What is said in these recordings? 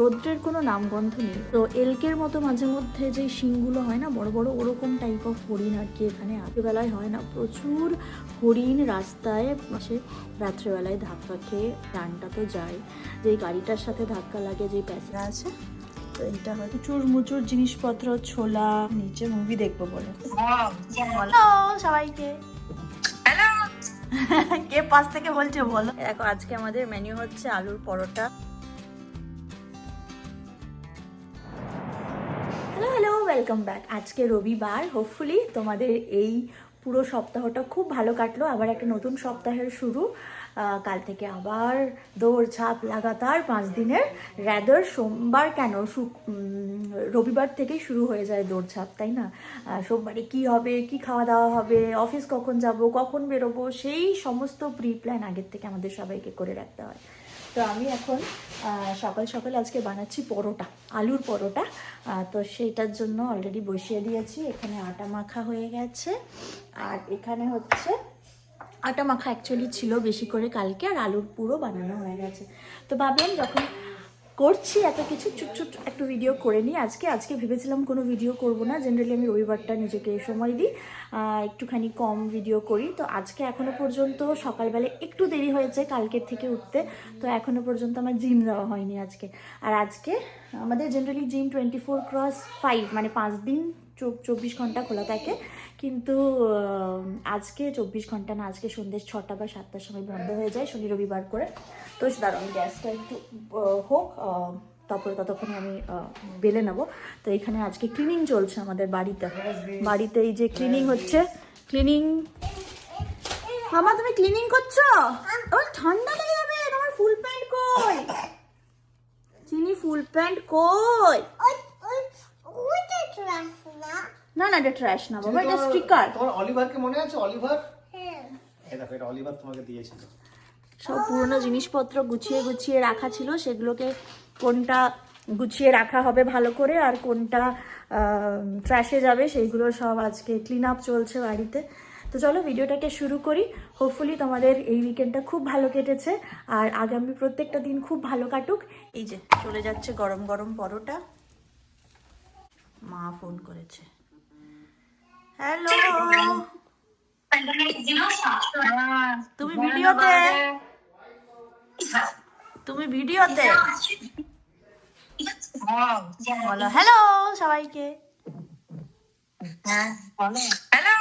রৌদ্রের কোনো নামগন্ধ নেই। তো এলকের মতো মাঝে মধ্যে যে শিংগুলো হয় না বড় বড় ওরকম টাইপ অফ হরিণ আর কি এখানে রাত্রিবেলায় হয় না। প্রচুর হরিণ রাস্তায় পাশে রাত্রেবেলায় ধাক্কা খেয়ে প্রাণটা তো যায়। যেই গাড়িটার সাথে ধাক্কা লাগে যেই প্যাসেঞ্জার আছে তো এইটা হয়। প্রচুর মুচুর জিনিসপত্র ছোলা নিচে মুভি দেখব বলে। হ্যালো সবাইকে। হ্যালো কে পাশ থেকে বলছে বলো? দেখো আজকে আমাদের মেনু হচ্ছে আলুর পরোটা। ওয়েলকাম ব্যাক আজকে রবিবার হোপফুলি তোমাদের এই পুরো সপ্তাহটা খুব ভালো কাটলো। আবার একটা নতুন সপ্তাহের শুরু। কাল থেকে আবার দৌড় ছাপ লাগাতার পাঁচ দিনের। র্যাদার সোমবার কেন? শুক রবিবার থেকেই শুরু হয়ে যায় দৌড়ঝাঁপ তাই না? সোমবারে কি হবে? কি খাওয়া দাওয়া হবে? অফিস কখন যাব? কখন বেরোবো? সেই সমস্ত প্রি প্ল্যান আগের থেকে আমাদের সবাইকে করে রাখতে হয়। তো আমি এখন সকাল সকাল আজকে বানাচ্ছি পরোটা, আলুর পরোটা। তো সেইটার জন্য অলরেডি বসিয়ে দিয়েছি। এখানে আটা মাখা হয়ে গেছে। আর এখানে হচ্ছে, আটা মাখা অ্যাকচুয়ালি ছিল বেশি করে কালকে, আর আলুর পুরো বানানো হয়ে গেছে। তো ভাবলাম যখন করছি, এত কিছু চুট চুট একটু ভিডিও করে নিই। আজকে আজকে ভেবেছিলাম কোনো ভিডিও করব না জেনারেলি আমি রবিবারটা নিজেকে সময় দিই একটুখানি কম ভিডিও করি। তো আজকে এখনও পর্যন্ত সকালবেলা একটু দেরি হয়েছে কালকের থেকে উঠতে, তো এখনও পর্যন্ত আমার জিম যাওয়া হয়নি আজকে। আর আজকে আমাদের generally gym twenty four cross five মানে পাঁচ দিন চব- চব্বিশ ঘণ্টা খোলা থাকে। কিন্তু আজকে চব্বিশ ঘণ্টা না, আজকে সন্ধ্যে ছটা বা সাতটার সময় বন্ধ হয়ে যায়, শনি রবিবার করে। তো দাঁড়ান গ্যাসটা একটু হোক তারপরে ততক্ষণে আমি বেলে নেব। তো এখানে আজকে ক্লিনিং চলছে আমাদের বাড়িতে। বাড়িতে এই যে ক্লিনিং হচ্ছে ক্লিনিং মামা, তুমি ক্লিনিং করছ? আমার ঠান্ডা লেগে যাবে, তোমার ফুল প্যান্ট কই? চিনি ফুল প্যান্ট কই? না না এটা ট্র্যাশ না বাবা এটা স্টিকার তোমার অলিভারকে মনে আছে? অলিভার? এই দেখো এটা অলিভার তোমাকে দিয়েছিল। সব পুরনো জিনিসপত্র গুছিয়ে গুছিয়ে রাখা ছিল সেগুলোকে কোনটা গুছিয়ে রাখা হবে ভালো করে আর কোনটা ট্র্যাশে যাবে সেইগুলো সব আজকে ক্লিন আপ চলছে বাড়িতে। তো চলো ভিডিওটাকে শুরু করি। হোপফুলি তোমাদের এই উইকেন্ডটা খুব ভালো কেটেছে আর আগামী প্রত্যেকটা দিন খুব ভালো কাটুক। এই যে চলে যাচ্ছে গরম গরম পরোটা। মা ফোন করেছে। হ্যালো তুমি ভিডিওতে? তুমি ভিডিওতে? বলো হ্যালো সবাইকে। হ্যালো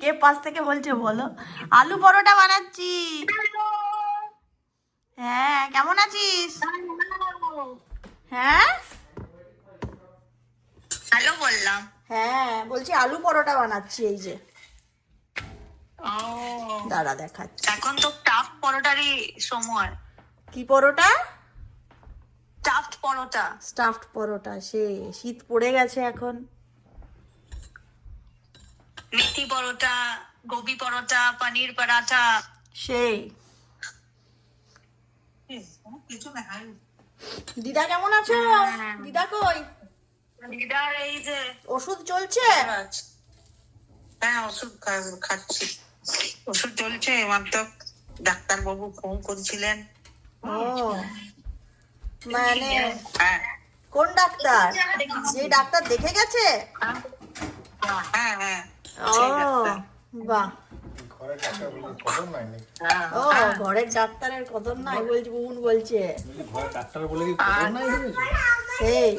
কে পাশ থেকে বলছে বলো? আলু পরোটা বানাচ্ছি। হ্যাঁ কেমন আছিস? হ্যাঁ? হ্যালো বললাম। হ্যাঁ বলছি আলু পরোটা বানাচ্ছি এই যে। দাঁড়া দেখাচ্ছি। এখন তো টাফ পরোটারই সময়। কি পরোটা? টাফ পরোটা। স্টাফড পরোটা সে শীত পড়ে গেছে এখন। মেথি পরোটা গোবি পরোটা পনির পরাঠা। সেই কিছু দিদা কেমন আছো? দিদা কই? দিদার এই যে ওষুধ চলছে? হ্যাঁ ওষুধ খা- খাচ্ছি। ওষুধ চলছে মাত্র ডাক্তার বাবু ফোন করছিলেন। ও মানে হ্যাঁ। কোন ডাক্তার? যে ডাক্তার দেখে গেছে? হ্যাঁ হ্যাঁ। ও বাহ। ও ঘরের ডাক্তারের কদর নাই বলছি বুন বলছে। ডাক্তার বলে কি খবর নাই সেই।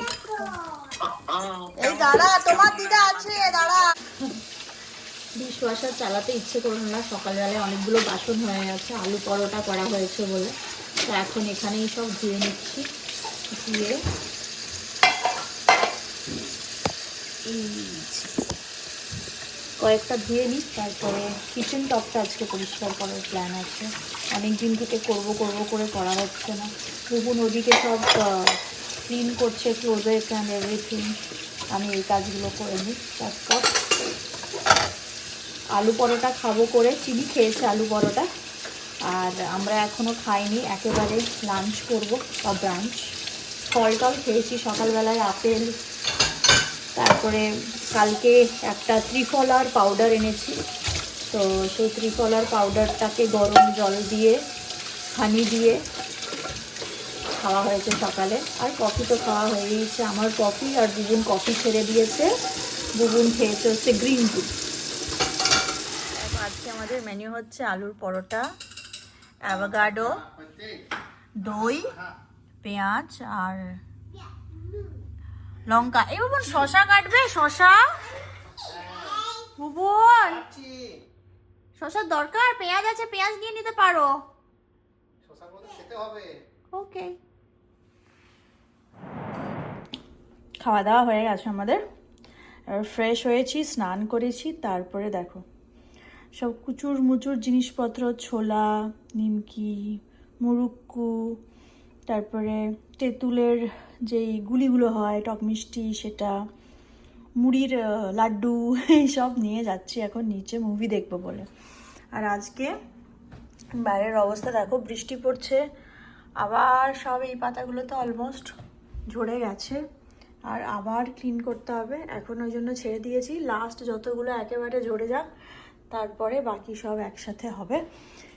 চালাতে ইচ্ছে না, সকালবেলায় অনেকগুলো বাসন হয়ে গেছে, আলু পরোটা করা হয়েছে বলে। এখন এখানেই সব ধুয়ে নিচ্ছি, ধুয়ে। কয়েকটা ধুয়ে নিই, তারপরে কিচেন টপটা আজকে পরিষ্কার করার প্ল্যান আছে। অনেক দিন থেকে করব করব করে করা হচ্ছে না। বুবু নদীকে সব ক্লিন করছে ক্লোজেট অ্যান্ড এভরিথিং আমি এই কাজগুলো করে নিই তারপর আলু পরোটা খাব করে, চিনি খেয়েছে আলু পরোটা। আর আমরা এখনও খাইনি, একেবারে লাঞ্চ করব, বা ব্রাঞ্চ ফল টল খেয়েছি সকালবেলায়, আপেল। তারপরে কালকে একটা ত্রিফলার পাউডার এনেছি। তো সেই ত্রিফলার পাউডারটাকে গরম জল দিয়ে হানি দিয়ে খাওয়া হয়েছে সকালে। আর কফি তো খাওয়া হয়ে গিয়েছে। আমার কফি আর বুবুন কফি ছেড়ে দিয়েছে। বুবুন খেয়েছে হচ্ছে গ্রিন টি। আজকে আমাদের মেনু হচ্ছে আলুর পরোটা অ্যাভোগাডো দই পেঁয়াজ আর লঙ্কা। এই বুবুন শশা কাটবে? শশা? বুবুন! শশার দরকার? পেঁয়াজ আছে পেঁয়াজ নিয়ে নিতে পারো। শশাগুলো খেতে হবে। ওকে খাওয়া দাওয়া হয়ে গেছে আমাদের। ফ্রেশ হয়েছি, স্নান করেছি, তারপরে দেখো। সব কুচুর মুচুর জিনিসপত্র, ছোলা, নিমকি, মুরুক্কু, তারপরে তেঁতুলের যেই গুলিগুলো হয়, টক মিষ্টি, সেটা, মুড়ির লাড্ডু এইসব নিয়ে যাচ্ছি এখন নিচে মুভি দেখব বলে। আর আজকে বাইরের অবস্থা দেখো, বৃষ্টি পড়ছে, আবার সব এই পাতাগুলো তো অলমোস্ট ঝরে গেছে। আর আবার ক্লিন করতে হবে। এখন ওই জন্য ছেড়ে দিয়েছি। লাস্ট যতগুলো একেবারে ঝরে যাক, তারপরে বাকি সব একসাথে হবে।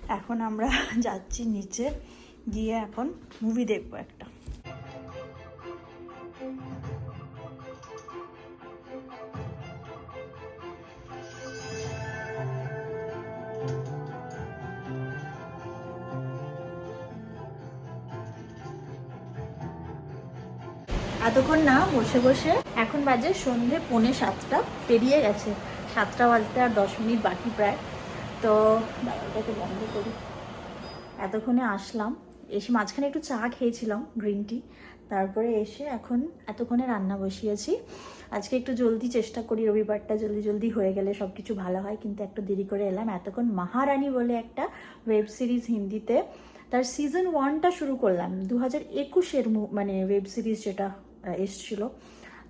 এখন আমরা যাচ্ছি নিচে। গিয়ে এখন মুভি দেখব একটা। এতক্ষণ না বসে বসে এখন বাজে সন্ধে পৌনে সাতটা, পেরিয়ে গেছে। সাতটা বাজতে আর দশ মিনিট বাকি প্রায়। তো দাঁড়াটাকে বন্ধ করি। এতক্ষণে আসলাম, এসে মাঝখানে একটু চা খেয়েছিলাম, গ্রিন টি। তারপরে এসে এখন এতক্ষণে রান্না বসিয়েছি। আজকে একটু জলদি চেষ্টা করি, রবিবারটা জলদি জলদি হয়ে গেলে সব কিছু ভালো হয়, কিন্তু একটু দেরি করে এলাম। এতক্ষণ মহারানী বলে একটা ওয়েব সিরিজ হিন্দিতে। তার সিজন ওয়ানটা শুরু করলাম দু হাজার একুশের মানে ওয়েব সিরিজ যেটা এসছিল।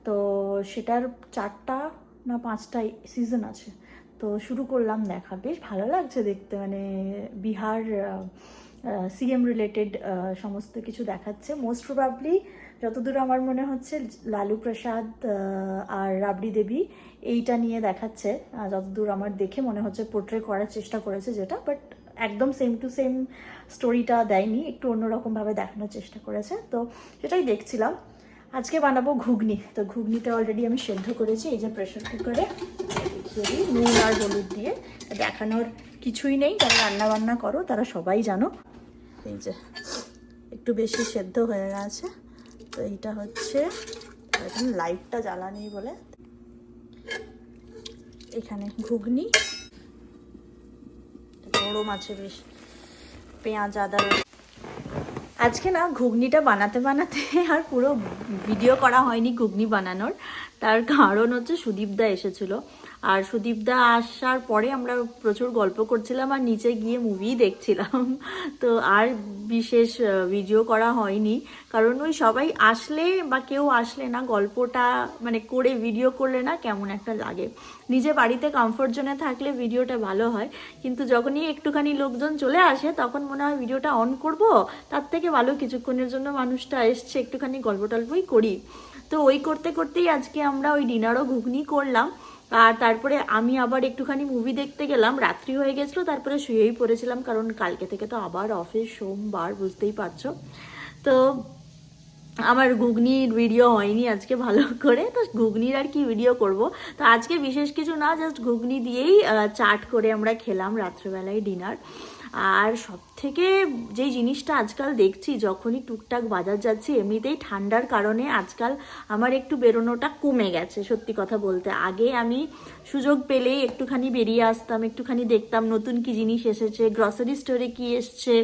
তো সেটার চারটা না পাঁচটা সিজন আছে। তো শুরু করলাম দেখা। বেশ ভালো লাগছে দেখতে। মানে বিহার সিএম রিলেটেড সমস্ত কিছু দেখাচ্ছে। মোস্ট প্রবাবলি যতদূর আমার মনে হচ্ছে, লালু প্রসাদ আর রাবড়ি দেবী এইটা নিয়ে দেখাচ্ছে। যতদূর আমার দেখে মনে হচ্ছে পোর্ট্রে করার চেষ্টা করেছে যেটা বাট একদম সেম টু সেম স্টোরিটা দেয়নি। একটু অন্যরকমভাবে দেখানোর চেষ্টা করেছে। তো সেটাই দেখছিলাম। আজকে বানাবো ঘুগনি। তো ঘুগনিটা অলরেডি আমি সেদ্ধ করেছি, এই যে প্রেশার কুকারে নুন আর হলুদ দিয়ে। দেখানোর কিছুই নেই, যারা রান্না বান্না করো, তারা সবাই জানো। এই যে, একটু বেশি সেদ্ধ হয়ে গেছে। তো এইটা হচ্ছে, এখন লাইটটা জ্বালানি বলে। এখানে ঘুগনি বড় মাছে বেশ। পেঁয়াজ, আদা। আজকে না ঘুগনিটা বানাতে বানাতে আর পুরো ভিডিও করা হয়নি ঘুগনি বানানোর। তার কারণ হচ্ছে সুদীপদা এসেছিল। আর সুদীপদা আসার পরে আমরা প্রচুর গল্প করছিলাম আর নিচে গিয়ে মুভি দেখছিলাম। তো আর বিশেষ ভিডিও করা হয়নি। কারণ ওই সবাই আসলে বা কেউ আসলে না গল্পটা মানে করে ভিডিও করলে না কেমন একটা লাগে। নিজে বাড়িতে কমফোর্ট জোনে থাকলে ভিডিওটা ভালো হয়। কিন্তু যখনই একটুখানি লোকজন চলে আসে, তখন মনে হয় ভিডিওটা অন করব, তার থেকে ভালো কিছুক্ষণের জন্য মানুষটা এসছে, একটুখানি গল্প টল্পই করি। তো ওই করতে করতেই আজকে আমরা ওই ডিনারও ঘুগনি করলাম। আর তারপরে আমি আবার একটুখানি মুভি দেখতে গেলাম, রাত্রি হয়ে গেছিল, তারপরে শুয়েই পড়েছিলাম, কারণ কালকে থেকে তো আবার অফিস সোমবার, বুঝতেই পারছ। তো আমার ঘুগনির ভিডিও হয়নি আজকে ভালো করে, তো ঘুগনির আর কি ভিডিও করব? তো আজকে বিশেষ কিছু না জাস্ট ঘুগনি দিয়েই চাট করে আমরা খেলাম রাত্রেবেলায় ডিনার আর সব থেকে যেই জিনিসটা আজকাল দেখছি, যখনই টুকটাক বাজার যাচ্ছি, এমনিতেই ঠান্ডার কারণে আজকাল আমার একটু বেরোনোটা কমে গেছে, সত্যি কথা বলতে। আগে আমি সুযোগ পেলেই একটুখানি বেরিয়ে আসতাম, একটুখানি দেখতাম নতুন কি জিনিস এসেছে গ্রসারি স্টোরে কি এসছে,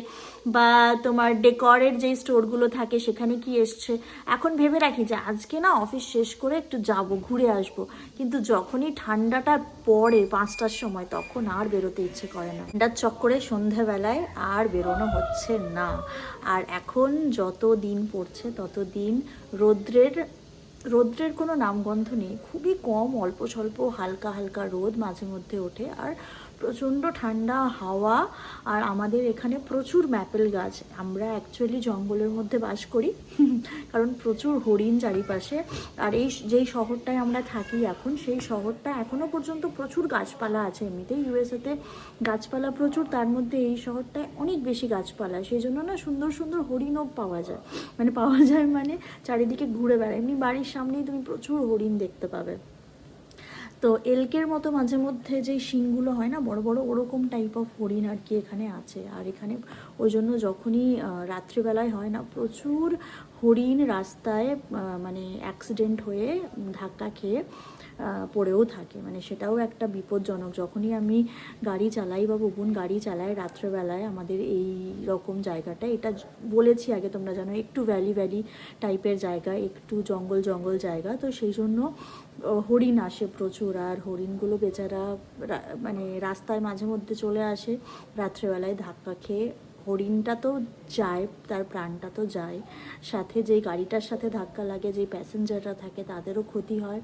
বা তোমার ডেকরের যেই স্টোরগুলো থাকে সেখানে কি এসছে। এখন ভেবে রাখি যে আজকে না অফিস শেষ করে একটু যাব, ঘুরে আসব। কিন্তু যখনই ঠান্ডাটা পড়ে পাঁচটার সময়, তখন আর বেরোতে ইচ্ছে করে না। ঠান্ডার চক্করে সন্ধেবেলায় আর বেরোনো হচ্ছে না। আর এখন যত দিন পড়ছে, তত দিন রৌদ্রের রৌদ্রের কোনো নামগন্ধ নেই। খুবই কম, অল্প স্বল্প, হালকা হালকা রোদ মাঝে মধ্যে ওঠে। আর প্রচণ্ড ঠান্ডা হাওয়া আর আমাদের এখানে প্রচুর ম্যাপেল গাছ। আমরা অ্যাকচুয়ালি জঙ্গলের মধ্যে বাস করি, কারণ প্রচুর হরিণ চারিপাশে। আর এই যেই শহরটায় আমরা থাকি এখন, সেই শহরটা এখনও পর্যন্ত প্রচুর গাছপালা আছে। এমনিতেই ইউএসএতে গাছপালা প্রচুর, তার মধ্যে এই শহরটায় অনেক বেশি গাছপালা। সেই জন্য না সুন্দর সুন্দর হরিণও পাওয়া যায়। মানে পাওয়া যায় মানে চারিদিকে ঘুরে বেড়ায়। এমনি বাড়ির সামনেই তুমি প্রচুর হরিণ দেখতে পাবে। তো এলকের মতো মাঝে মধ্যে যে শিংগুলো হয় না, বড় বড় ওরকম টাইপ অফ হরিণ আর কি এখানে আছে। আর এখানে ওই জন্য যখনই রাত্রিবেলায় হয় না, প্রচুর হরিণ রাস্তায় মানে অ্যাক্সিডেন্ট হয়ে ধাক্কা খেয়ে পড়েও থাকে। মানে সেটাও একটা বিপজ্জনক। যখনই আমি গাড়ি চালাই বা বুবুন গাড়ি চালাই রাত্রেবেলায়, আমাদের এই রকম জায়গাটা, এটা বলেছি আগে তোমরা জানো, একটু ভ্যালি ভ্যালি টাইপের জায়গা, একটু জঙ্গল জঙ্গল জায়গা, তো সেই জন্য হরিণ আসে প্রচুর, আর হরিণগুলো বেচারা মানে রাস্তায় মাঝে মধ্যে চলে আসে, রাত্রেবেলায় ধাক্কা খেয়ে। হরিণটা তো যায়, তার প্রাণটা তো যায়। সাথে যেই গাড়িটার সাথে ধাক্কা লাগে, যেই প্যাসেঞ্জাররা থাকে, তাদেরও ক্ষতি হয়,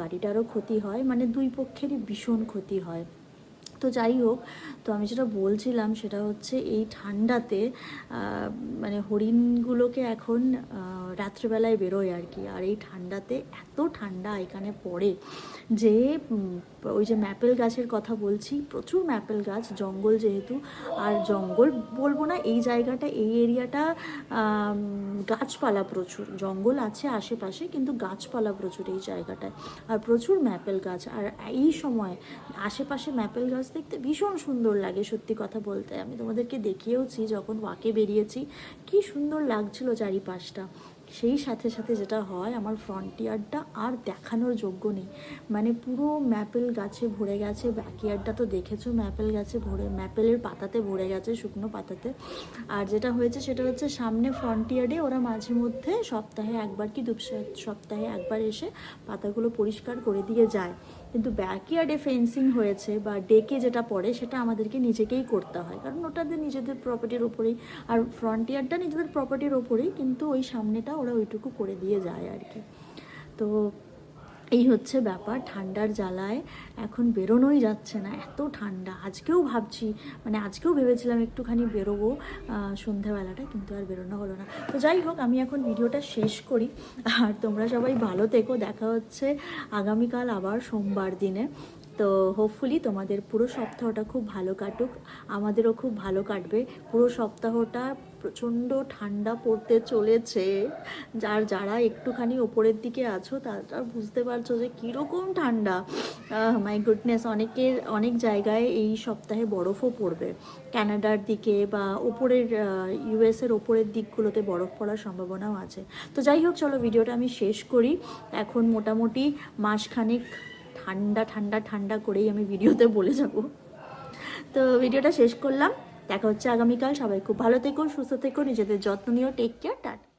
গাড়িটারও ক্ষতি হয় মানে দুই পক্ষেরই ভীষণ ক্ষতি হয়। তো যাই হোক, তো আমি যেটা বলছিলাম সেটা হচ্ছে এই ঠান্ডাতে মানে হরিণগুলোকে এখন রাত্রেবেলায় বেরোয় আর কি। আর এই ঠান্ডাতে এত ঠান্ডা এখানে পড়ে যে ওই যে ম্যাপেল গাছের কথা বলছি, প্রচুর ম্যাপেল গাছ, জঙ্গল যেহেতু। আর জঙ্গল বলব না, এই জায়গাটা, এই এরিয়াটা গাছপালা প্রচুর। জঙ্গল আছে আশেপাশে, কিন্তু গাছপালা প্রচুর এই জায়গাটায়। আর প্রচুর ম্যাপেল গাছ। আর এই সময় আশেপাশে ম্যাপেল গাছ দেখতে ভীষণ সুন্দর লাগে, সত্যি কথা বলতে। আমি তোমাদেরকে দেখিয়েওছি যখন ওয়াকে বেরিয়েছি, কি সুন্দর লাগছিল চারিপাশটা। সেই সাথে সাথে যেটা হয়, আমার ফ্রন্টিয়ারটা আর দেখানোর যোগ্য নেই। মানে পুরো ম্যাপেল গাছে ভরে গেছে ব্যাকইয়ার্ডটা তো দেখেছ, ম্যাপেল গাছে ভরে, ম্যাপেলের পাতাতে ভরে গেছে, শুকনো পাতাতে। আর যেটা হয়েছে, সেটা হচ্ছে সামনে ফ্রন্টিয়ারে ওরা মাঝে মধ্যে সপ্তাহে একবার কি দু সপ্তাহে একবার এসে পাতাগুলো পরিষ্কার করে দিয়ে যায়। কিন্তু ব্যাকইয়ার্ডে ফেন্সিং হয়েছে বা ডেকে যেটা পড়ে, সেটা আমাদেরকে নিজেকেই করতে হয়। কারণ ওটাদের নিজেদের প্রপার্টির ওপরেই আর ফ্রন্টিয়ারটা নিজেদের প্রপার্টির ওপরেই কিন্তু ওই সামনেটা ওরা ওইটুকু করে দিয়ে যায় আর কি। তো এই হচ্ছে ব্যাপার, ঠান্ডার জ্বালায় এখন বেরোনোই যাচ্ছে না, এত ঠান্ডা। আজকেও ভাবছি মানে আজকেও ভেবেছিলাম একটুখানি বেরোবো সন্ধ্যাবেলাটা, কিন্তু আর বেরোনো হলো না। তো যাই হোক, আমি এখন ভিডিওটা শেষ করি, আর তোমরা সবাই ভালো থেকো, দেখা হচ্ছে আগামীকাল আবার সোমবার দিনে। তো হোপফুলি তোমাদের পুরো সপ্তাহটা খুব ভালো কাটুক। আমাদেরও খুব ভালো কাটবে। পুরো সপ্তাহটা প্রচণ্ড ঠান্ডা পড়তে চলেছে। যার যারা একটুখানি ওপরের দিকে আছো, তারা বুঝতে পারছ যে কীরকম ঠান্ডা। মাই গুডনেস অনেকের, অনেক জায়গায় এই সপ্তাহে বরফও পড়বে। ক্যানাডার দিকে বা ওপরের ইউএসের ওপরের দিকগুলোতে বরফ পড়ার সম্ভাবনাও আছে। তো যাই হোক, চলো ভিডিওটা আমি শেষ করি। এখন মোটামুটি মাসখানেক ঠান্ডা ঠান্ডা ঠান্ডা করেই আমি ভিডিওতে বলে যাব। তো ভিডিওটা শেষ করলাম। দেখা হচ্ছে আগামীকাল। সবাই খুব ভালো থেকো, সুস্থ থেকো, নিজেদের যত্ন নিও টেক কেয়ার টাটা।